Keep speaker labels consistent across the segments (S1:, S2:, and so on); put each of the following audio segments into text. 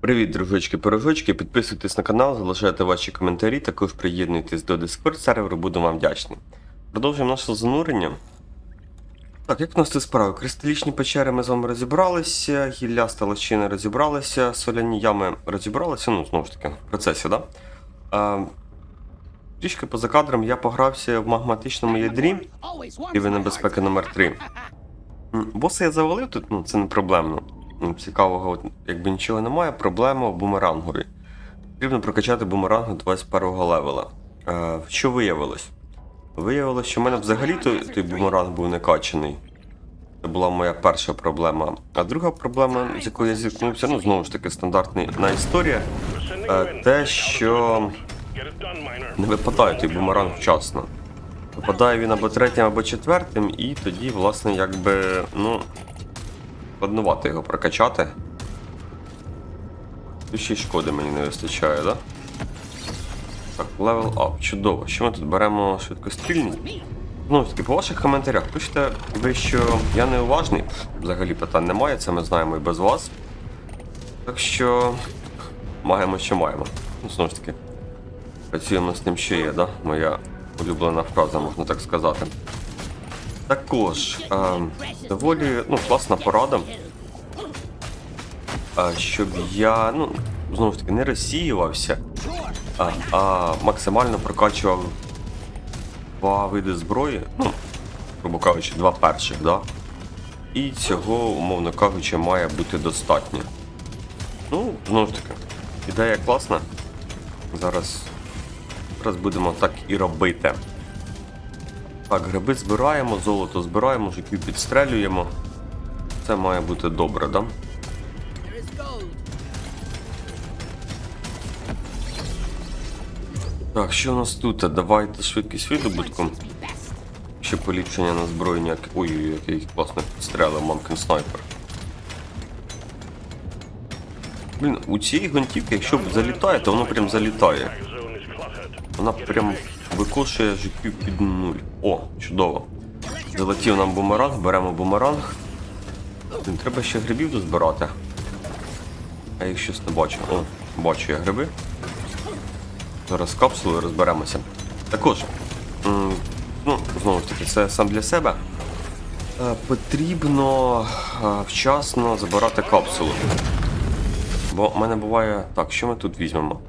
S1: Привіт, дружочки пирожочки Підписуйтесь на канал, залишайте ваші коментарі, також приєднуйтесь до Discord серверу, буду вам вдячний. Продовжуємо наше занурення. Так, як в нас тут справи? Кристалічні печери ми з вами розібралися, гілляста лощини розібралися, соляні ями розібралися, ну, знову ж таки, в процесі, да? А, трішки поза кадром я погрався в магматичному ядрі, рівень небезпеки номер 3 М, Боса я завалив тут, ну це не проблемно. Ну, Цікавого, якби нічого немає, проблема в бумерангові. Потрібно прокачати бумеранг 21 левела. Е, що виявилось? Виявилось, що в мене взагалі той, той бумеранг був не качаний. Це була моя перша проблема. А друга проблема, з якою я зіткнувся, ну знову ж таки, стандартна історія, е, те, що не випадає той бумеранг вчасно. Випадає він або третім, або четвертим, і тоді, власне, якби, ну, складнувато його прокачати. Тут ще й шкоди мені не вистачає, да? Так, левел ап, чудово. Що ми тут беремо швидкострільність? Ну, таки, по ваших коментарях, пишете ви, що я неуважний. Взагалі питань немає, це ми знаємо і без вас. Так що маємо, що маємо. Ну, знову ж таки, працюємо з тим, що є, да? Моя улюблена фраза, можна так сказати. Також е, доволі ну, класна порада. Е, щоб я, ну, знову ж таки, не розсіювався, а, а максимально прокачував два види зброї, ну, грубо кажучи, два перших, да? І цього, умовно кажучи, має бути достатньо. Ну, знову ж таки, ідея класна. Зараз, зараз будемо так і робити. Так, гриби збираємо, золото збираємо, жуків підстрелюємо. Це має бути добре, да? Так, що у нас тут? Давайте швидкість видобутку. Ще поліпшення на зброї ніяке. Ой-ой, який класно підстрелив мамкин снайпер. Блін, у цієї гвинтівки, якщо залітає, то воно прям залітає. Вона прям викошує життю під нуль. О, чудово. Залетів нам бумеранг, беремо бумеранг. Блін, треба ще грибів дозбирати. А їх щось не бачу. О, бачу я гриби. Зараз з капсулою розберемося. Також, ну, знову ж таки, це сам для себе. Е, Потрібно е, вчасно забирати капсулу. Бо в мене буває. Так, що ми тут візьмемо?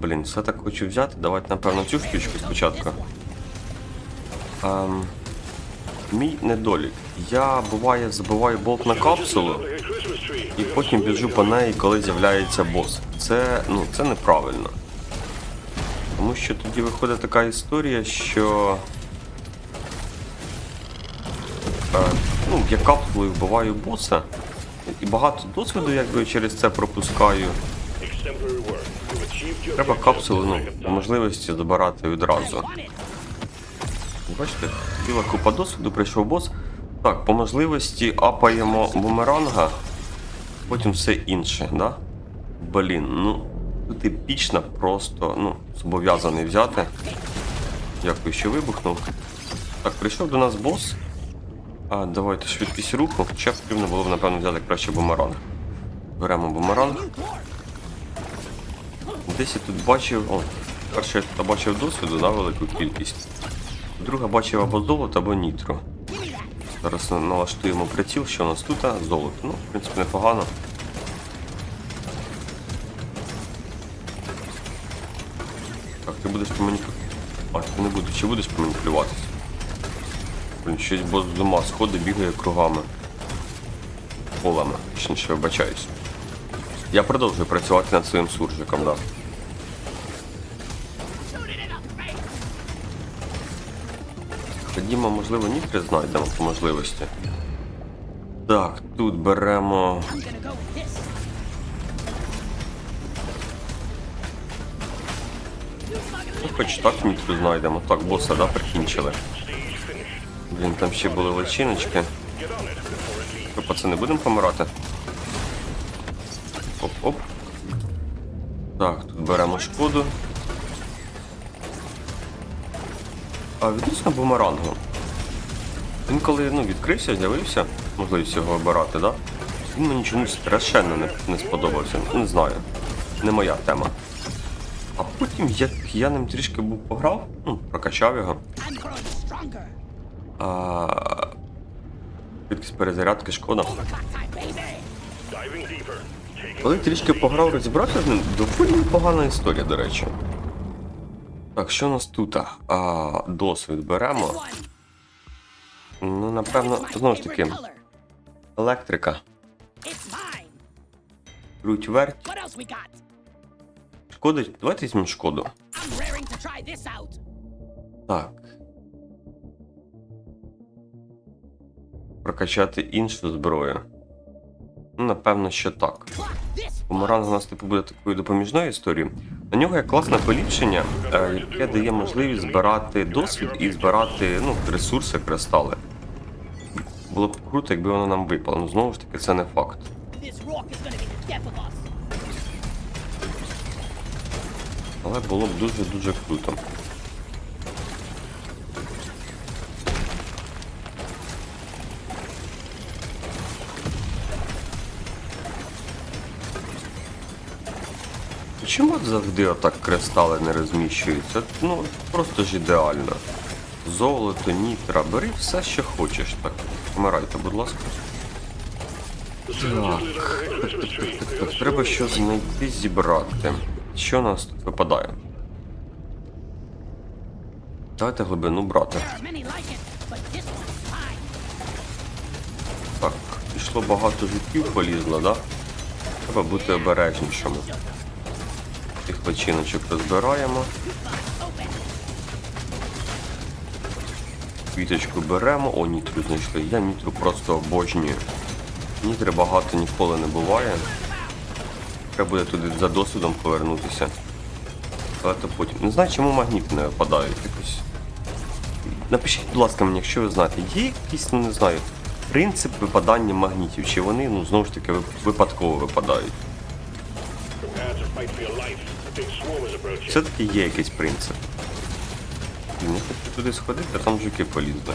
S1: Блін, все так хочу взяти. Давайте, напевно, цю штучку спочатку. Ем, мій недолік. Я буває забиваю болт на капсулу і потім біжу по неї, коли з'являється бос. Це, ну, це неправильно. Тому що тоді виходить така історія, що. Е, ну, я капсулою вбиваю боса. І багато досвіду якби через це пропускаю. Треба капсулу, ну, по можливості забирати відразу. Бачите, біла купа досвіду, прийшов бос. Так, по можливості апаємо бумеранга, потім все інше, да? Блін, ну, тут епічно просто, ну, зобов'язаний взяти. Дякую, що вибухнув. Так, прийшов до нас бос. А, давайте швидкість руху. Хоча потрібно було б, напевно, взяти краще бумеранг. Беремо бумеранг. Десь я тут бачив. О, перше я тут бачив досвіду, да, велику кількість. Друга бачив або золото, або нітро. Зараз налаштуємо приціл, що у нас тут, а, золото. Ну, в принципі, непогано. Так, ти будеш по мені. А, ти не будеш, чи будеш по мені плюватися? Блін, щось бос з ума сходить, бігає кругами. Полами, точніше, вибачаюсь. Я продовжую працювати над своїм суржиком, да. Ходімо, можливо, нітри знайдемо по можливості. Так, тут беремо. Ну, хоч так нітру знайдемо. Так, боса, да, прикінчили. Блін, там ще були личиночки. Що, пацани, будемо помирати? Оп-оп. Так, тут беремо шкоду. А відносно бумерангу. Він коли ну, відкрився, з'явився, можливість його обирати, да? Він мені чомусь страшенно не, не сподобався. Не знаю. Не моя тема. А потім, як я ним трішки був пограв, ну, прокачав його. А... Швидкість перезарядки шкода. Коли трішки пограв, розібрався з ним, доволі непогана історія, до речі. Так, що у нас тут? А, досвід беремо. Ну, напевно, знову ж таки, електрика. Круть верть. Шкодить. Давайте візьмемо шкоду. Так. Прокачати іншу зброю. Ну, напевно, що так. Бумеранг у нас типу буде такою допоміжною історією. На нього є класне поліпшення, е, яке дає можливість збирати досвід і збирати ну, ресурси, кристали. Було б круто, якби воно нам випало. Ну знову ж таки, це не факт. Але було б дуже-дуже круто. Чому завжди отак кристали не розміщуються? Ну, просто ж ідеально. Золото, нітра, бери все, що хочеш. Так, помирайте, будь ласка. Так, так, так, так, так. Треба щось знайти, зібрати. Що у нас тут випадає? Давайте глибину брати. Так, пішло багато життів полізло, да? Треба бути обережнішими. Тих печіночок розбираємо. Квіточку беремо. О, нітру знайшли. Я нітру просто обожнюю. Нітри багато ніколи не буває. Треба буде туди за досвідом повернутися. Але то потім. Не знаю, чому магніти не випадають якось. Напишіть, будь ласка, мені, якщо ви знаєте, є якийсь, ну не знаю, принцип випадання магнітів, чи вони, ну, знову ж таки, випадково випадають. Все-таки є якийсь принцип. Я хочу туди сходити, а там жуки полізли.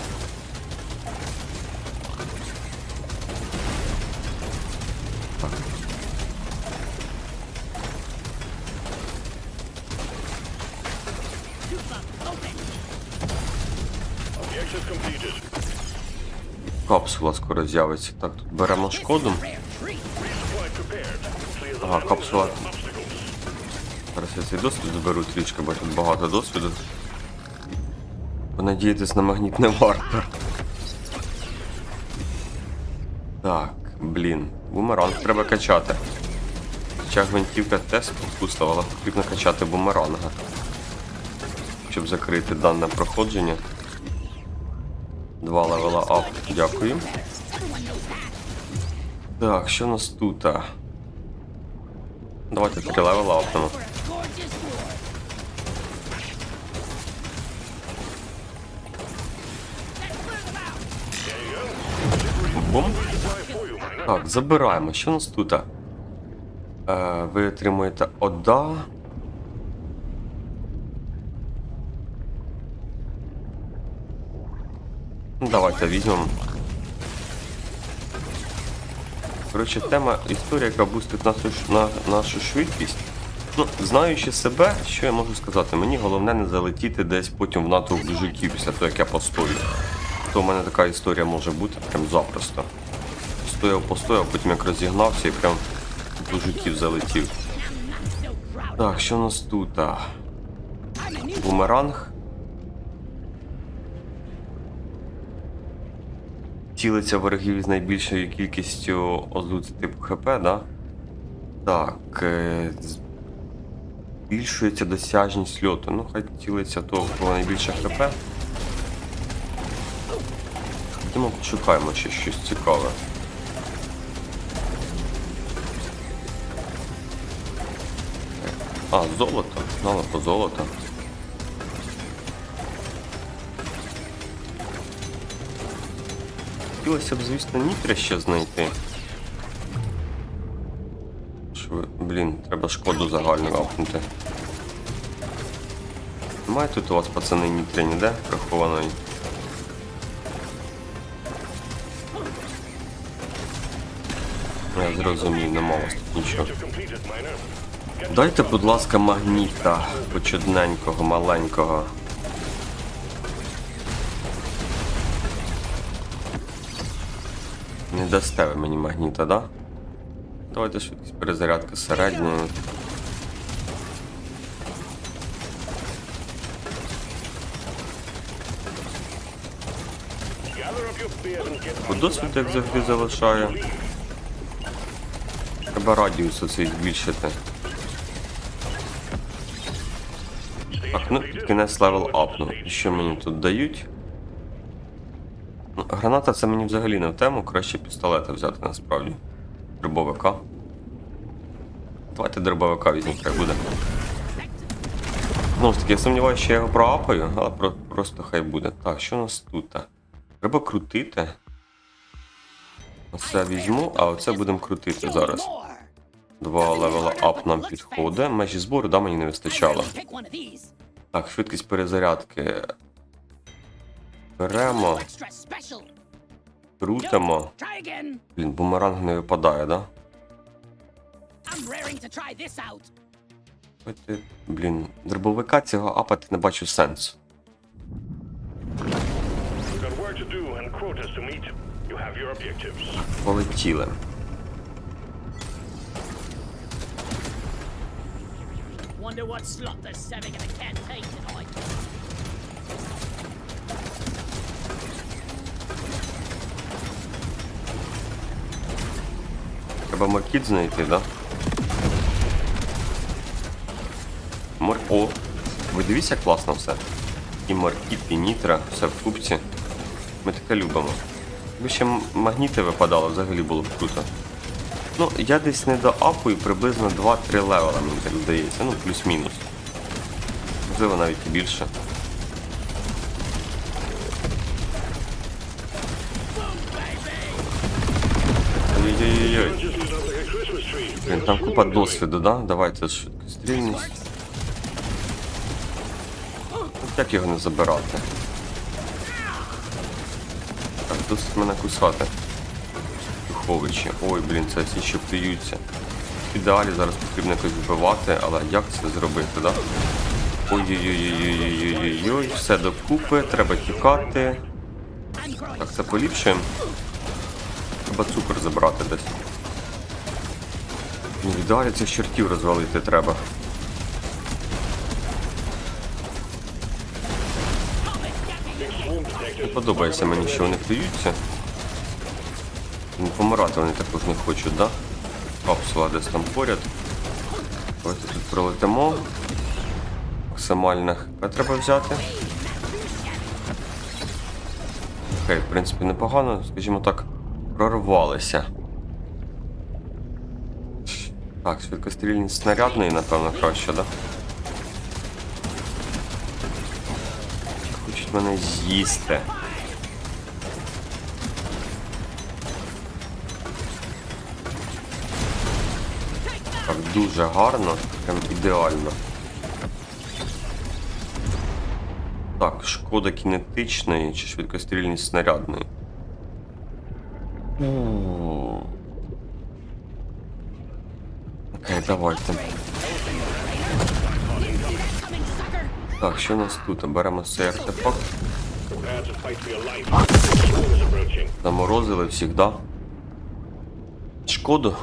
S1: Капсула скоро з'явиться. Так, тут беремо шкоду. Ага, капсула. Зараз я цей досвід зберу трішки, бо тут багато досвіду. Понадіятись на магніт не варто. Так, блін. Бумеранг треба качати. Хоча гвинтівка теж спустила, але потрібно качати бумеранга. Щоб закрити дане проходження. Два левела ап. Дякую. Так, що у нас тут? Давайте три левела апнемо.
S2: Miner.
S1: Так, забираємо. Що у нас тут? Е, ви отримуєте ОДА. Ну, Давайте візьмемо. Коротше, тема історія, яка бустить нашу, на, нашу швидкість. Ну, знаючи себе, що я можу сказати, мені головне не залетіти десь потім в натовп жуків після того, як я постою. То в мене така історія може бути прям запросто. Стояв, постояв, потім як розігнався і прям до жуків залетів. Так, що у нас тут? Бумеранг. Цілиться ворогів з найбільшою кількістю озвуці типу ХП, да? Так. е, Збільшується досяжність льоту. Ну, хай цілиться того, кого найбільше ХП. Ходімо пошукаємо ще щось цікаве. А, золото. Знала по золото. Хотілося б, звісно, нітри ще знайти. Що ви- Блін, треба шкоду загальну апнути. Немає тут у вас, пацани, нітри ніде прихованої? Я зрозумів, нема вас тут нічого. Дайте, будь ласка, магніта почудненького, маленького. Не дасте ви мені магніта, да? Давайте швидкість перезарядка
S2: get
S1: По досвіду як завжди залишаю. Треба радіус оцей збільшити. Так, ну під кінець левел апну. Що мені тут дають? Ну, Граната це мені взагалі не в тему, краще пістолета взяти насправді. Дробовика. Давайте дробовика візьмемо, хай буде. Знову ж таки, я сумніваюся, що я його проапаю, але про- просто хай буде. Так, що у нас тут? Треба крутити. Оце візьму, а оце будемо крутити зараз. Два левела ап нам підходить. Межі збору, да, мені не вистачало. Так, швидкість перезарядки. Беремо, крутимо. Блін, бумеранг не випадає, да? Блін, дробовика цього апати не бачу сенсу.
S2: We've
S3: Wonder what slot they're serving in a canteen tonight.
S1: Треба моркіт знайти, да? Мор... О! Ви дивіться, як класно все. І моркіт, і нітра, все в купці. Ми таке любимо. Якби ще магніти випадало, взагалі було б круто. Ну, я десь не до апу і приблизно 2-3 левела, мені так здається. Ну, плюс-мінус. Можливо, навіть і більше. Ой-ой-ой.
S2: Just lit up like a Christmas tree.
S1: Блін, там купа досвіду, да? Давайте швидкострільність. От Як його не забирати? Так, досить мене кусати. Духовичі. Ой, блін, це всі ще плюються. В ідеалі зараз потрібно якось вбивати, але як це зробити, да? Ой-ой-ой-ой-ой-ой-ой, все докупи, треба тікати. Так, це поліпшуємо. Треба цукор забрати десь. Ну, ідеалі цих чортів розвалити треба. Не подобається мені, що вони плюються. Ну, помирати вони також не хочуть, да? Капсула десь там поряд. Давайте тут пролетимо. Максимально хп треба взяти. Окей, в принципі, непогано, скажімо так, прорвалися. Так, швидкострільність снарядної, напевно, краще, да? Хочуть мене з'їсти. Дуже гарно, прям ідеально. Так, шкода кінетичної чи швидкострільність снарядної. Окей, давайте. Так, що у нас тут? Беремо цей артефакт. Заморозили всіх, да? Шкоду.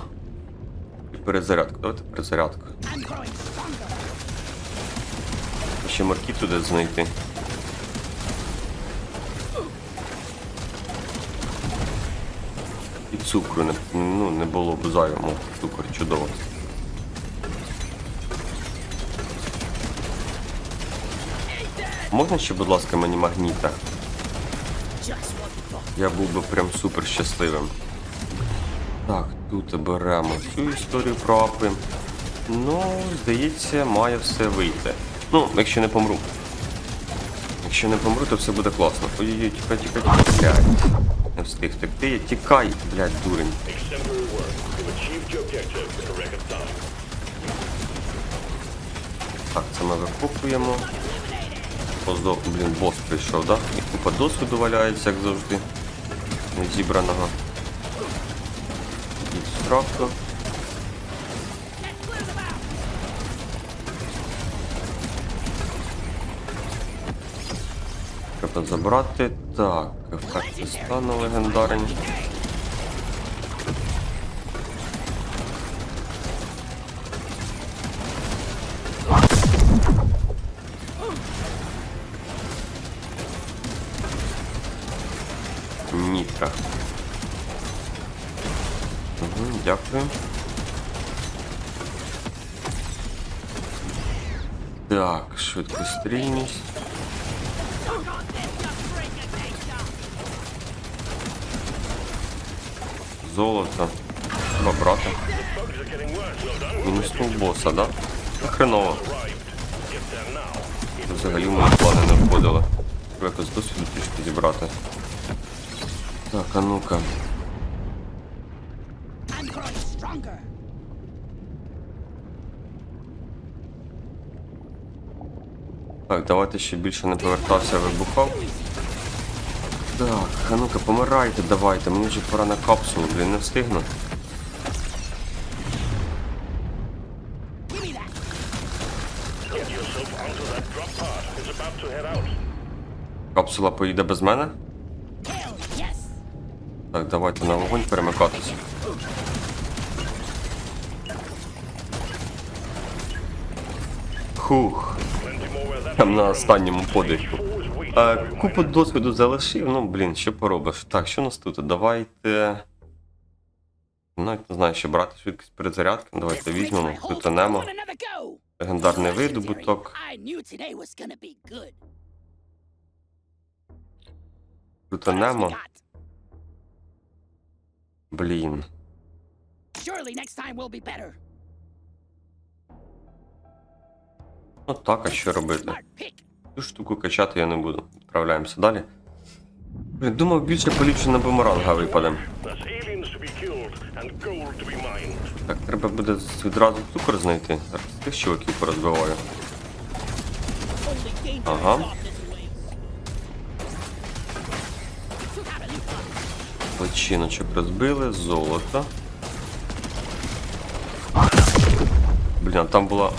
S1: І перезарядку. Давайте
S3: stronger.
S1: Ще марки туди знайти. І цукру не, ну, не було б зайвому. Цукор чудово. Можна ще, будь ласка, мені магніта? Я був би прям супер щасливим. Так, тут беремо цю історію про апи. Ну, здається, має все вийти. Ну, якщо не помру. Якщо не помру, то все буде класно. Ой-ой-ой, тікай, тікай, тікай. Блядь. Не встиг втекти, тікай, блядь, дурень. Так, це ми викопуємо. Поздо... Блін, бос прийшов, да? І купа досвіду валяється, як завжди. Зібраного.
S3: Out.
S1: Треба забрати. Так, ефекти стану легендарні. Нітра. Угу, дякую. Так, швидкострільність.
S3: Suck on this, you freaking nature.
S1: Золото. Треба брати.
S2: Bugs are getting worse, well done.
S1: Мінус боса, да? Ну, хреново.
S2: Arrived. Get there now.
S1: Взагалі в мої плани не входило. Треба якось досвіду трішки зібрати. Так, а ну-ка. Так, давайте ще більше не повертався, вибухав. Так, а ну-ка, помирайте, давайте, мені вже пора на капсулу, блін, не встигну. Капсула поїде без мене? Так, давайте на вогонь перемикатися. Хух, Там на останньому подиху.
S2: my
S1: купу досвіду залишив, ну блін, що поробиш. Так, що у нас тут? Давайте. Навіть не знаю, що брати швидкість перезарядки. Давайте візьмемо, крутанемо.
S3: Go?
S1: Легендарний видобуток. Крутанемо. Блін.
S3: Surely next time will be better.
S1: Ну так, а що робити? Цю штуку качати я не буду. Відправляємося далі. Блін, думав, більше поліпше на бумеранга випаде. Так, треба буде відразу цукор знайти. Зараз тих чуваків порозбиваю. Ага. Починочок розбили, золото. Блін, там була.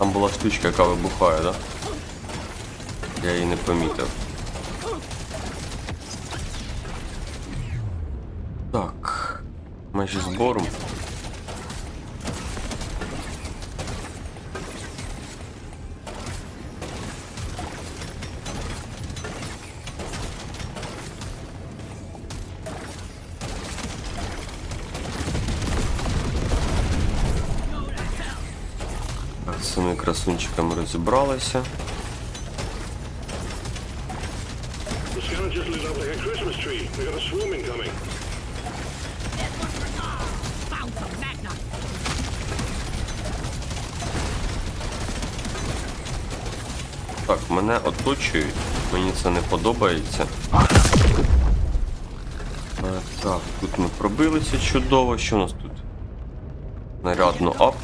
S1: Там була штучка, яка вибухає, да? Я її не помітив. Так. Майже збором.
S2: Incoming.
S3: Found some magna.
S1: Так, мене оточують, мені це не подобається. Так, тут ми пробилися чудово. Що у нас тут? Нарядно ап.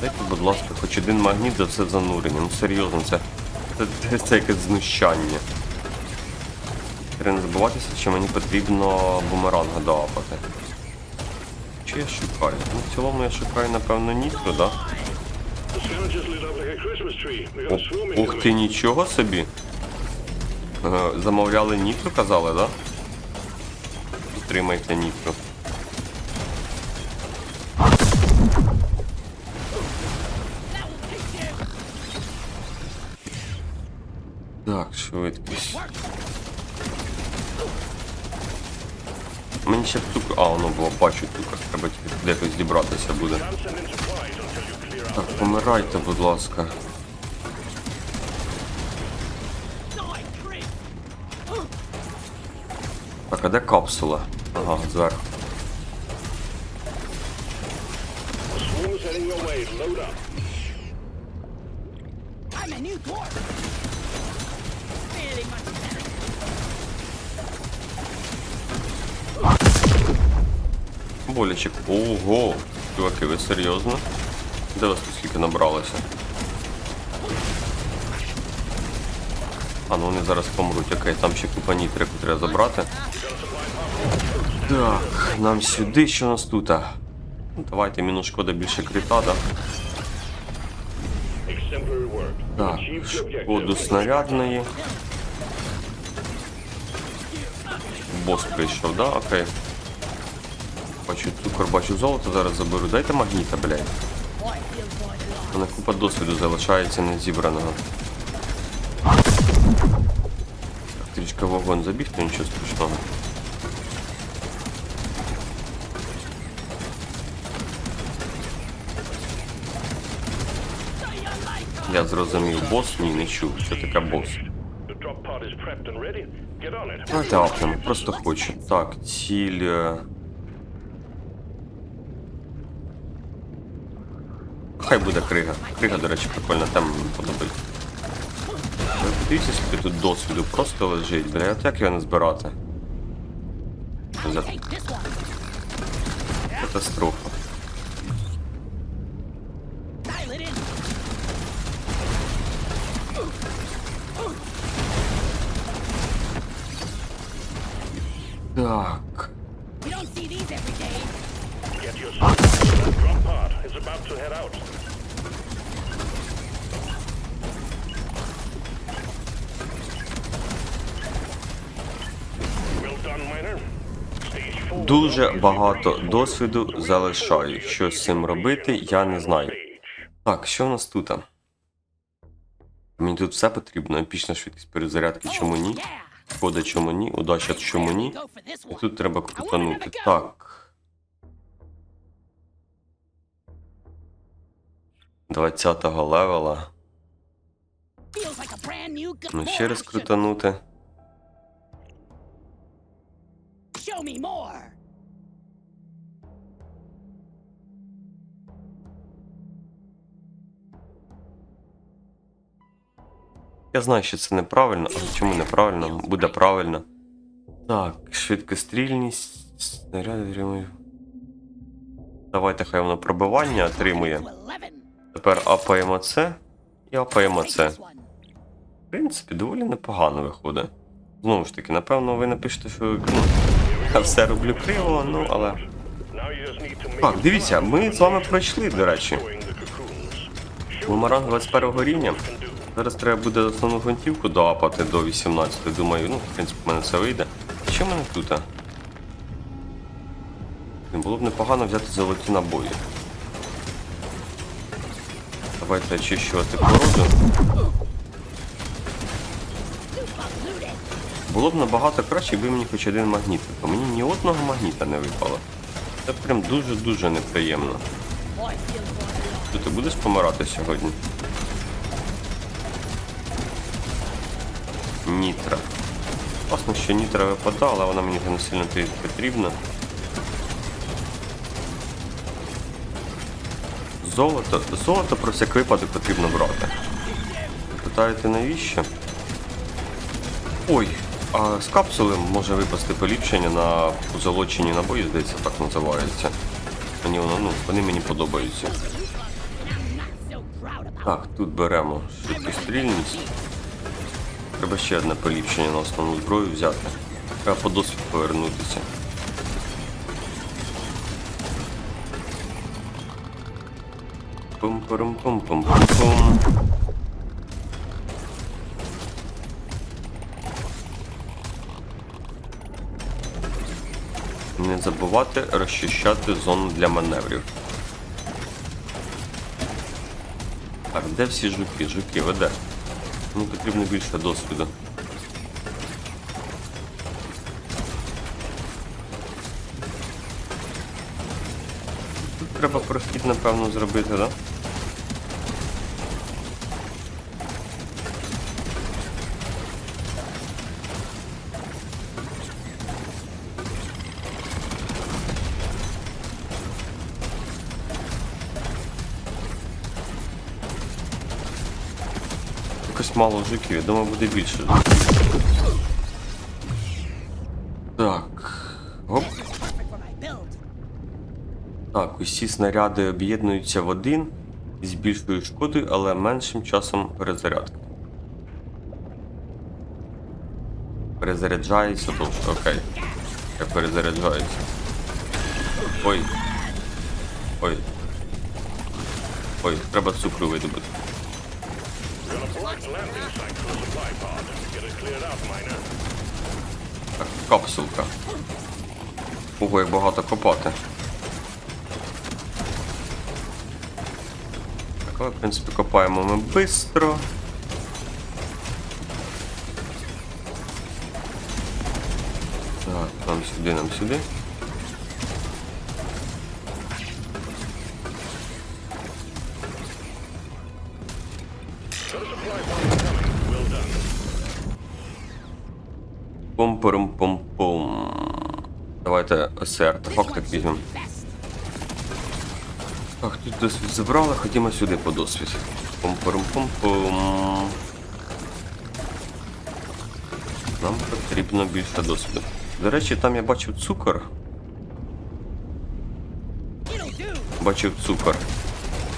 S1: Дайте, будь ласка, хоч один магніт за все занурення. Ну серйозно, це, це, це, якесь знущання. Треба не забуватися, що мені потрібно бумеранга доапати. Що я шукаю? Ну, в цілому я шукаю, напевно, нітро, да? О, Ух ти, нічого собі. Е, Замовляли нітро, казали, да? Утримайте нітро. Мені ще цукор. А, воно було, бачу цукор. Треба тільки якось дібратися буде. Так, помирайте, будь ласка. Так, а де капсула? Ага, зверху. Ви серйозно? Де вас тут скільки набралося? А, ну вони зараз помруть. Окей, там ще купа нітрику треба забрати. Так, нам сюди, що у нас тут? Давайте мінус шкода більше крита, да? Так, шкоду снарядної. Бос прийшов, да? Окей. Бачу цукор, бачу золото, зараз заберу. Дайте магніта, блядь.
S3: Boy, feels going along.
S1: У мене купа досвіду залишається не зібраного. Трішки вогонь забігти, нічого страшного. Я зрозумів, бос? Ні, не чув. Що таке бос?
S2: The drop pod is prepped and ready. Get on it.
S1: Давайте апнемо, просто хочу. Так, ціль. Хай буде крига. Крига, до речі, прикольна, там подобається. Дивіться, скільки тут досвіду просто лежить, бля, от як його не катастрофа? Дуже багато досвіду залишаю. Що з цим робити, я не знаю. Так, що в нас тут? Мені тут все потрібно. Епічна швидкість перезарядки, чому ні? Шкода, чому ні? Удача, чому ні? І тут треба крутанути. Так. Двадцятого левела. Ну ще раз крутанути. Я знаю, що це неправильно, але чому неправильно? Буде правильно. Так, швидкострільність. Снаряди отримую. Давайте хай воно пробивання отримує. Тепер апаємо це і апаємо це. В принципі, доволі непогано виходить. Знову ж таки, напевно, ви напишете, що ну, я все роблю криво, ну але. Так, дивіться, ми з вами пройшли, до речі. Бумеранг 21 рівня. Зараз треба буде основну гвинтівку доапати до 18. Думаю, ну, в принципі, в мене це вийде. Що в мене тут? Було б непогано взяти золоті набої. Давайте очищувати породу. Було б набагато краще, якби мені хоч один магніт випав. Мені ні одного магніта не випало. Це прям дуже-дуже неприємно. Ти, ти будеш помирати сьогодні? Нітра. Власне, що нітра випадала, але вона мені не сильно потрібна. Золото. Золото про всяк випадок потрібно брати. Питаєте навіщо? Ой, а з капсули може випасти поліпшення на позолочені набої, здається, так називається. Мені воно, ну, вони мені подобаються. Так, тут беремо швидкострільність. Треба ще одне поліпшення на основну зброю взяти. Треба по досвід повернутися. пум пум пум пум пум пум Не забувати розчищати зону для маневрів. Так, де всі жуки? Жуки, веде. Мені потрібно більше досвіду. Тут треба прохід, напевно, зробити, так? Да? Якось мало жуків, я думаю, буде більше. Так. Оп. Так, усі снаряди об'єднуються в один з більшою шкодою, але меншим часом перезарядки. Перезаряджається тут. Окей. Я перезаряджається. Ой. Ой. Ой, треба цукру видобути.
S2: Landing site for supply pod. Get it cleared.
S1: Так, капсулка. Ого, як багато копати. Так, але, в принципі, копаємо ми швидко. Так, нам сюди, нам сюди. Ось цей так візьмемо. Так, тут досвід забрали, ходімо сюди по досвід. Пум-пум-пум-пум. Нам потрібно більше досвіду. До речі, там я бачив цукор. Бачив цукор.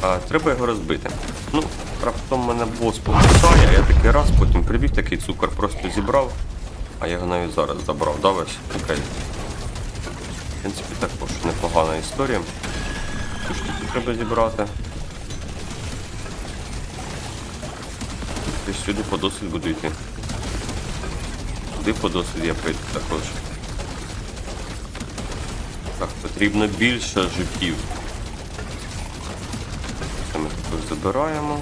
S1: А, треба його розбити. Ну, раптом мене бос покусає, я такий раз, потім прибіг, такий цукор просто зібрав, а я його навіть зараз забрав, да, весь? Окей. В принципі, також непогана історія. Цю штуку треба зібрати. Десь сюди по досвід буду йти. Сюди по досвід я прийду також. Так, потрібно більше життів. Це ми також забираємо.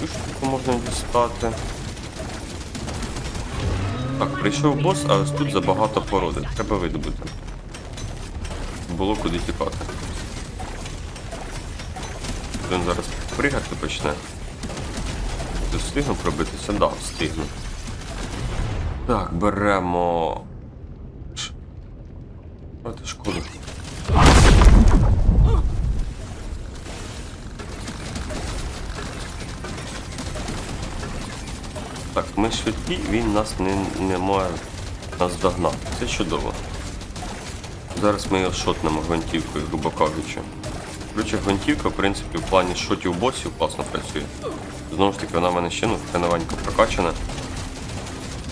S1: Цю штуку можна дістати. Так, прийшов бос, а ось тут забагато породи. Треба видобути. Було куди тікати. Він зараз пригати почне. Ти встигну пробитися? Да, встигну. Так, беремо. Шкода. Ми швидкі, він нас не, не може нас догнати. Це чудово. Зараз ми його шотнемо гвинтівкою, грубо кажучи. Короче, гвинтівка, в принципі, в плані шотів босів класно працює. Знову ж таки, вона в мене ще ну, така новенько прокачана.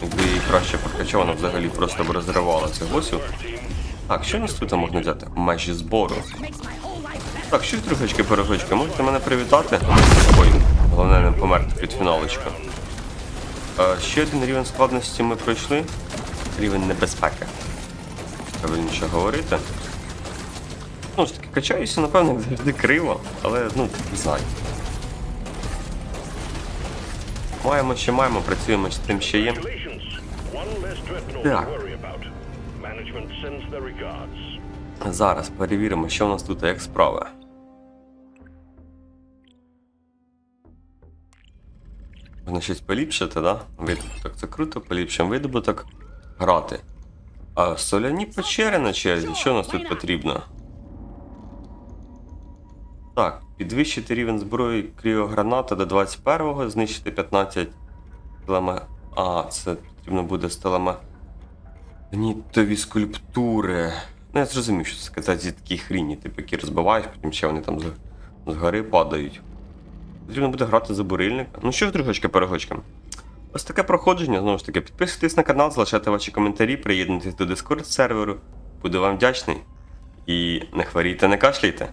S1: Якби її краще прокачав, вона взагалі просто б розривала цих босів. Так, що нас тут можна взяти? Межі збору. Так, що трюхочки перегочки, можете мене привітати? Ой, головне не померти під фіналочка. Е, ще один рівень складності ми пройшли. Рівень небезпеки. Правильніше говорити. Ну ж таки, качаюся, напевно, завжди криво, але ну, знаю. Маємо, що маємо, працюємо з тим, що є.
S2: Regards.
S1: Зараз перевіримо, що у нас тут як справи. Можна щось поліпшити, да? Видобуток. Це круто, поліпшимо видобуток. Грати. А соляні печери на черзі, що у нас тут потрібно? Так, підвищити рівень зброї кріограната до 21-го, знищити 15 стелема. А, це потрібно буде стелема. Гнітові скульптури. Ну, я зрозумів, що це сказати зі такі хріні, типу, які розбивають, потім ще вони там з, з падають. Потрібно буде грати за бурильника. Ну що ж, другочки, перегочки. Ось таке проходження, знову ж таки, підписуйтесь на канал, залишайте ваші коментарі, приєднуйтесь до Discord серверу. Буду вам вдячний. І не хворійте, не кашляйте.